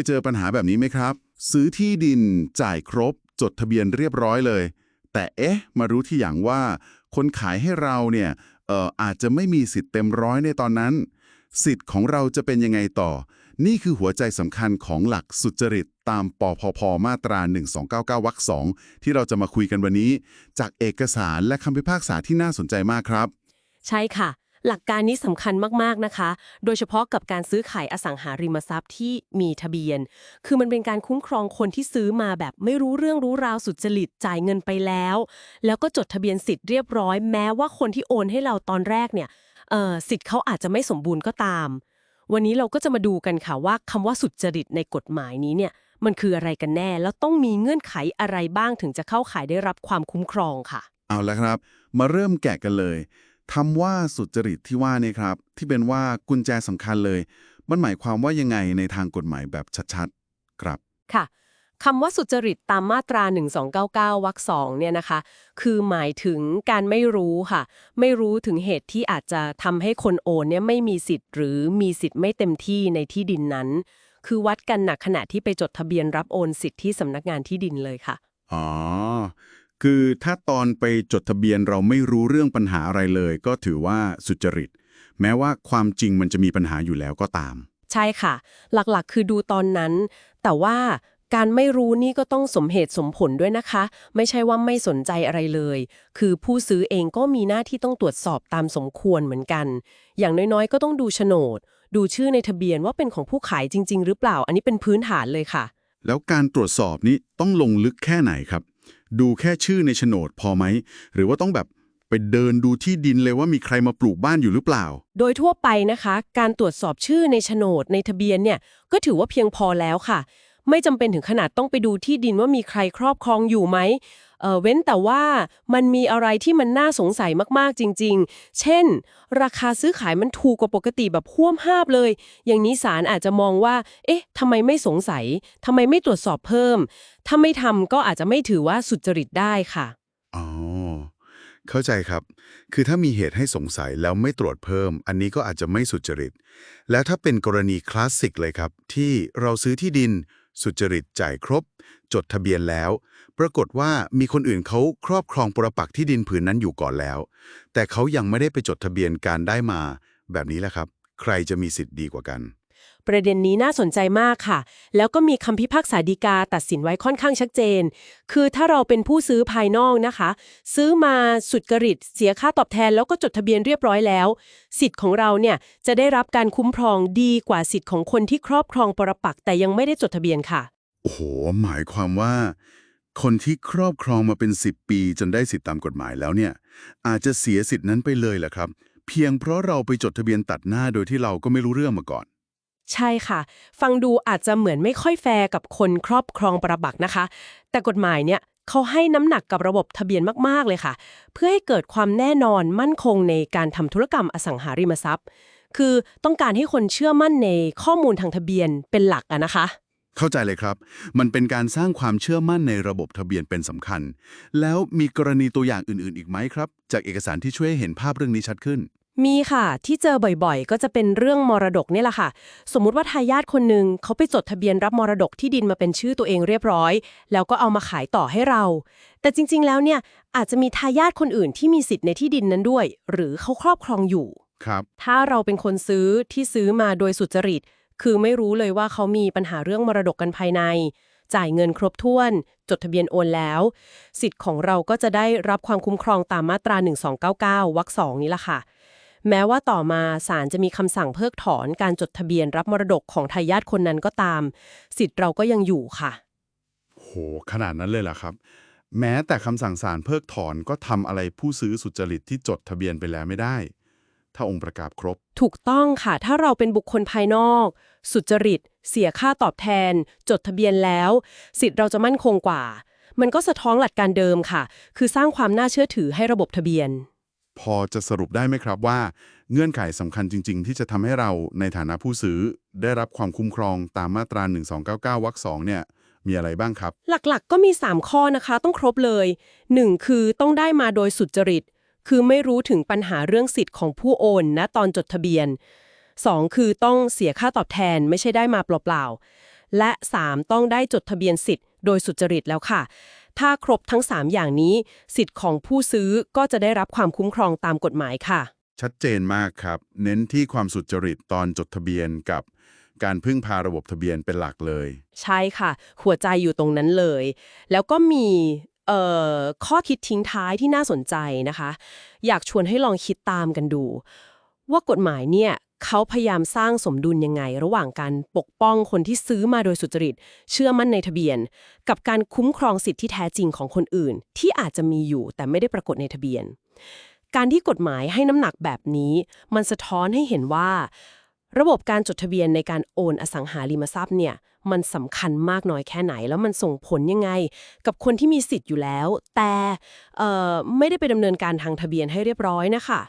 ยเจอปัญหาแบบนี้ไหมครับ ซื้อที่ดินจ่ายครบ จดทะเบียนเรียบร้อยเลย แต่เอ๊ะ มารู้ที่อย่างว่า คนขายให้เราเนี่ยเอ่ออาจจะไม่มีสิทธิ์เต็มร้อยในตอนนั้น สิทธิ์ของเราจะเป็นยังไงต่อ นี่คือหัวใจสำคัญของหลักสุจริตตามปพพมาตรา 1299วรรคสองที่เราจะมาคุยกันวันนี้ จากเอกสารและคำพิพากษาที่น่าสนใจมากครับ ใช่ค่ะ หลักการนี้สำคัญมากๆนะคะ โดยเฉพาะกับการซื้อขายอสังหาริมทรัพย์ที่มีทะเบียน คือมันเป็นการคุ้มครองคนที่ซื้อมาแบบไม่รู้เรื่องรู้ราวสุจริตจ่ายเงินไปแล้ว แล้วก็จดทะเบียนสิทธิ์เรียบร้อยแม้ว่าคนที่โอนให้เราตอนแรกเนี่ยสิทธิ์เขาอาจจะไม่สมบูรณ์ก็ตาม วันนี้เราก็จะมาดูกันค่ะว่าคำว่าสุจริตในกฎหมายนี้เนี่ยมันคืออะไรกันแน่ แล้วต้องมีเงื่อนไขอะไรบ้างถึงจะเข้าข่ายได้รับความคุ้มครองค่ะ เอาละครับ มาเริ่มแกะกันเลย คำว่าสุจริตที่ว่านี่ครับ ที่เป็นว่ากุญแจสำคัญเลย มันหมายความว่ายังไงในทางกฎหมายแบบชัดๆ ครับ ค่ะคำว่าสุจริตตามมาตรา 1299วรรคสองเนี่ยนะคะ คือหมายถึงการไม่รู้ค่ะ ไม่รู้ถึงเหตุที่อาจจะทำให้คนโอนเนี่ยไม่มีสิทธิ์ หรือมีสิทธิ์ไม่เต็มที่ในที่ดินนั้น คือวัดกันหนักขณะที่ไปจดทะเบียนรับโอนสิทธิ์ที่สำนักงานที่ดินเลยค่ะ อ๋อ คือถ้าตอนไปจดทะเบียนเราไม่รู้เรื่องปัญหาอะไรเลย ก็ถือว่าสุจริต แม้ว่าความจริงมันจะมีปัญหาอยู่แล้วก็ตาม ใช่ค่ะ หลักๆ คือดูตอนนั้น แต่ว่าการไม่รู้นี่ก็ต้องสมเหตุสมผลด้วยนะคะ ไม่ใช่ว่าไม่สนใจอะไรเลย คือผู้ซื้อเองก็มีหน้าที่ต้องตรวจสอบตามสมควรเหมือนกัน อย่างน้อยๆ ก็ต้องดูโฉนด ดูชื่อในทะเบียนว่าเป็นของผู้ขายจริง ๆ หรือเปล่า อันนี้เป็นพื้นฐานเลยค่ะ แล้วการตรวจสอบนี้ต้องลงลึกแค่ไหนครับ ดูแค่ชื่อในโฉนดพอไหม หรือว่าต้องแบบไปเดินดูที่ดินเลยว่ามีใครมาปลูกบ้านอยู่หรือเปล่า โดยทั่วไปนะคะ การตรวจสอบชื่อในโฉนดในทะเบียนเนี่ยก็ถือว่าเพียงพอแล้วค่ะ ไม่จำเป็นถึงขนาดต้องไปดูที่ดินว่ามีใครครอบครองอยู่ไหม เออเว้นแต่ว่ามันมีอะไรที่มันน่าสงสัยมากๆจริง ๆ เช่น ราคาซื้อขายมันถูกกว่าปกติแบบพ่วมห้าบเลย อย่างนี้ศาลอาจจะมองว่า เอ๊ะทำไมไม่สงสัยทำไมไม่ตรวจสอบเพิ่ม ถ้าไม่ทำก็อาจจะไม่ถือว่าสุจริตได้ค่ะอ๋อเข้าใจครับ คือถ้ามีเหตุให้สงสัยแล้วไม่ตรวจเพิ่ม อันนี้ก็อาจจะไม่สุจริต แล้วถ้าเป็นกรณีคลาสสิกเลยครับ ที่เราซื้อที่ดิน สุจริตจ่ายครบ จดทะเบียนแล้ว ปรากฏว่ามีคนอื่นเขาครอบครองปรปักที่ดินผืนนั้นอยู่ก่อนแล้ว แต่เขายังไม่ได้ไปจดทะเบียนการได้มา แบบนี้แหละครับ ใครจะมีสิทธิ์ดีกว่ากัน ประเด็นนี้น่าสนใจมากค่ะ แล้วก็มีคำพิพากษาฎีกาตัดสินไว้ค่อนข้างชัดเจน คือถ้าเราเป็นผู้ซื้อภายนอกนะคะ ซื้อมาสุดกริตเสียค่าตอบแทนแล้วก็จดทะเบียนเรียบร้อยแล้ว สิทธิ์ของเราเนี่ยจะได้รับการคุ้มครองดีกว่าสิทธิ์ของคนที่ครอบครองปรปักแต่ยังไม่ได้จดทะเบียนค่ะ โอ้โห หมายความว่า คนที่ครอบครองมาเป็น 10 ปี จนได้สิทธิตามกฎหมายแล้วเนี่ย อาจจะเสียสิทธินั้นไปเลยแหละครับ เพียงเพราะเราไปจดทะเบียนตัดหน้าโดยที่เราก็ไม่รู้เรื่องมาก่อน ใช่ค่ะ ฟังดูอาจจะเหมือนไม่ค่อยแฟร์กับคนครอบครองปรปักนะคะ แต่กฎหมายเนี่ยเขาให้น้ำหนักกับระบบทะเบียนมาก ๆ เลยค่ะ เพื่อให้เกิดความแน่นอนมั่นคงในการทำธุรกรรมอสังหาริมทรัพย์ คือต้องการให้คนเชื่อมั่นในข้อมูลทางทะเบียนเป็นหลักอะนะคะ เข้าใจเลยครับ มันเป็นการสร้างความเชื่อมั่นในระบบทะเบียนเป็นสำคัญ แล้วมีกรณีตัวอย่างอื่น ๆ อีกไหมครับ จากเอกสารที่ช่วยให้เห็นภาพเรื่องนี้ชัดขึ้น มีค่ะ ที่เจอบ่อยๆ ก็จะเป็นเรื่องมรดกนี่แหละค่ะ สมมุติว่าทายาทคนหนึ่งเขาไปจดทะเบียนรับมรดกที่ดินมาเป็นชื่อตัวเองเรียบร้อย แล้วก็เอามาขายต่อให้เรา แต่จริงๆแล้วเนี่ยอาจจะมีทายาทคนอื่นที่มีสิทธิ์ในที่ดินนั้นด้วย หรือเขาครอบครองอยู่ครับ ถ้าเราเป็นคนซื้อที่ซื้อมาโดยสุจริต คือไม่รู้เลยว่าเขามีปัญหาเรื่องมรดกกันภายใน จ่ายเงินครบถ้วน จดทะเบียนโอนแล้ว สิทธิ์ของเราก็จะได้รับความคุ้มครองตามมาตรา 1299วรรคสองนี้ละค่ะ แม้ว่าต่อมาศาลจะมีคำสั่งเพิกถอนการจดทะเบียนรับมรดกของทายาทคนนั้นก็ตาม สิทธิ์เราก็ยังอยู่ค่ะ โห ขนาดนั้นเลยเหรอครับ แม้แต่คำสั่งศาลเพิกถอนก็ทำอะไรผู้ซื้อสุจริตที่จดทะเบียนไปแล้วไม่ได้ ถ้าองค์ประกาศครบ ถูกต้องค่ะ ถ้าเราเป็นบุคคลภายนอก สุจริต เสียค่าตอบแทน จดทะเบียนแล้ว สิทธิ์เราจะมั่นคงกว่า มันก็สะท้อนหลักการเดิมค่ะ คือสร้างความน่าเชื่อถือให้ระบบทะเบียน พอจะสรุปได้ไหมครับว่า เงื่อนไขสำคัญจริง ๆ ที่จะทำให้เราในฐานะผู้ซื้อ ได้รับความคุ้มครองตามมาตรา 1299วรรคสองเนี่ย มีอะไรบ้างครับ หลักๆ ก็มี 3 ข้อนะคะ ต้องครบเลย 1. คือต้องได้มาโดยสุจริต คือไม่รู้ถึงปัญหาเรื่องสิทธิ์ของผู้โอนณตอนจดทะเบียน 2. คือต้องเสียค่าตอบแทนไม่ใช่ได้มาเปล่าๆและ 3 ต้องได้จดทะเบียนสิทธิ์โดยสุจริตแล้วค่ะ ถ้าครบทั้ง 3 อย่างนี้ สิทธิ์ของผู้ซื้อก็จะได้รับความคุ้มครองตามกฎหมายค่ะ ชัดเจนมากครับ เน้นที่ความสุจริตตอนจดทะเบียนกับการพึ่งพาระบบทะเบียนเป็นหลักเลย ใช่ค่ะ หัวใจอยู่ตรงนั้นเลย แล้วก็มีเอ่อข้อคิดทิ้งท้ายที่น่าสนใจนะคะ อยากชวนให้ลองคิดตามกันดู ว่ากฎหมายเนี่ย เขาพยายามสร้างสมดุลยังไง ระหว่างการปกป้องคนที่ซื้อมาโดยสุจริต เชื่อมั่นในทะเบียน กับการคุ้มครองสิทธิที่แท้จริงของคนอื่น ที่อาจจะมีอยู่แต่ไม่ได้ปรากฏในทะเบียน การที่กฎหมายให้น้ำหนักแบบนี้ มันสะท้อนให้เห็นว่า ระบบการจดทะเบียนในการโอนอสังหาริมทรัพย์เนี่ยมันสำคัญมากน้อยแค่ไหน แล้วมันส่งผลยังไง กับคนที่มีสิทธิ์อยู่แล้ว แต่เอ่อไม่ได้ไปดำเนินการทางทะเบียนให้เรียบร้อยนะคะ